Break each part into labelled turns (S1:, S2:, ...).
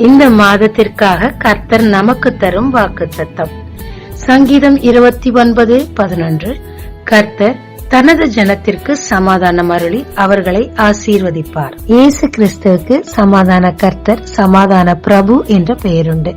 S1: இந்த மாதத்திற்காக கர்த்தர் நமக்கு தரும் வாக்குத்தத்தம். சங்கீதம் இருபத்தி ஒன்பது பதினொன்று. கர்த்தர் தனது ஜனத்திற்கு சமாதானம் அருளி அவர்களை ஆசீர்வதிப்பார். இயேசு கிறிஸ்துவுக்கு சமாதான கர்த்தர் சமாதான பிரபு என்ற பெயருண்டு.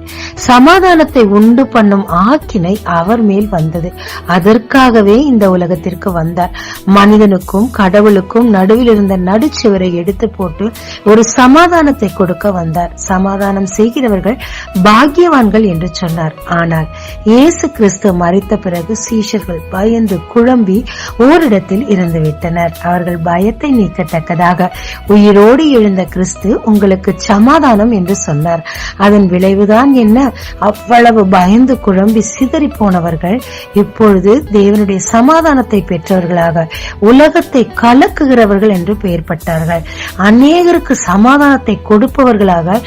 S1: சமாதானத்தை உண்டு பண்ணும் ஆக்கினை அவர் மேல் வந்தது. அதற்காகவே இந்த உலகத்திற்கு வந்தார். மனிதனுக்கும் கடவுளுக்கும் நடுவில் இருந்த நடுச்சுவரை எடுத்து போட்டு ஒரு சமாதானத்தை கொடுக்க வந்தார். சமாதானம் செய்கிறவர்கள் பாக்கியவான்கள் என்று சொன்னார். ஆனால் இயேசு கிறிஸ்து மறைத்த பிறகு சீஷர்கள் பயந்து குழம்பி ஓர் ஓரிடத்தில் இருந்துவிட்டனர் அவர்கள் பயத்தை நீக்கத்தக்கதாக உயிரோடு எழுந்த கிறிஸ்து உங்களுக்கு சமாதானம் என்று சொன்னார். அதன் விளைவுதான் என்ன? அவ்வளவு பயந்து குழம்பி சிதறி போனவர்கள் இப்பொழுது தேவனுடைய சமாதானத்தை பெற்றவர்களாக உலகத்தை கலக்குகிறவர்கள் என்று பெயர் பட்டார்கள் அநேகருக்கு சமாதானத்தை கொடுப்பவர்களாக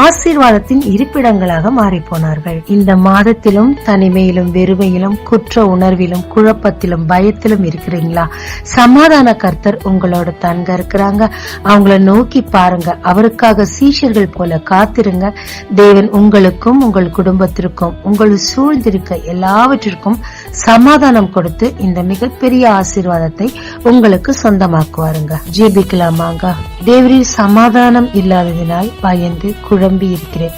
S1: ஆசீர்வாதத்தின் இருப்பிடங்களாக மாறி போனார்கள் இந்த மாதத்திலும் தனிமையிலும் வெறுமையிலும் குற்ற உணர்விலும் குழப்பத்திலும் பயத்திலும் இருக்கிறீங்களா சமாதான கர்த்தர் உங்களோட தங்க இருக்கிறாங்க. அவங்கள நோக்கி பாருங்க. அவருக்காக சீஷர்கள் போல காத்திருங்க. தேவன் உங்களுக்கும் உங்கள் குடும்பத்திற்கும் உங்கள் சூழ்ந்திருக்க எல்லாவற்றிற்கும் சமாதானம் கொடுத்து இந்த மிகப்பெரிய ஆசீர்வாதத்தை உங்களுக்கு சொந்தமாக்குவாருங்க. ஜெபிக்கலாமாங்க. தேவரில் சமாதானம் இல்லாததினால் பயந்து குழம்பி இருக்கிறேன்.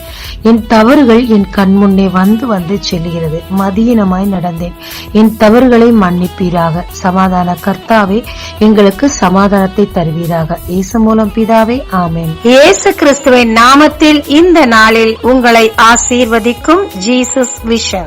S1: என் தவறுகள் என் கண் முன்னே வந்து வந்து செல்லுகிறது. மதியினமாய் நடந்தேன். என் தவறுகளை மன்னிப்பீராக. சமாதான கர்த்தாவே எங்களுக்கு சமாதானத்தை தருவீராக. இயேசு மூலம் பிதாவே ஆமேன்.
S2: இயேசு கிறிஸ்துவின் நாமத்தில் இந்த நாளில் உங்களை ஆசீர்வதிக்கும் ஜீசஸ் விஷன்.